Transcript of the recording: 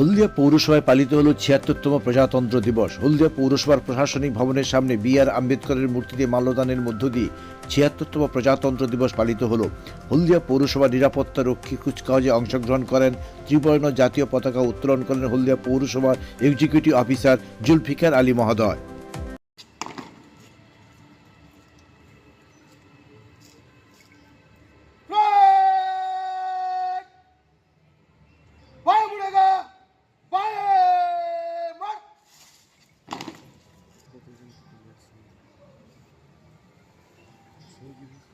হলদিয়া পৌরসভায় পালিত হল ছিয়াত্তরতম প্রজাতন্ত্র দিবস। হলদিয়া পৌরসভার প্রশাসনিক ভবনের সামনে বি আর আম্বেদকরের মূর্তিতে মাল্যদানের মধ্য দিয়ে ছিয়াত্তরতম প্রজাতন্ত্র দিবস পালিত হল। হলদিয়া পৌরসভা নিরাপত্তা রক্ষী কুচকাওয়াজে অংশগ্রহণ করেন ত্রিবর্ণ জাতীয় পতাকা উত্তোলন করেন হলদিয়া পৌরসভার এক্সিকিউটিভ অফিসার জুলফিকার আলী মহোদয়। We'll give you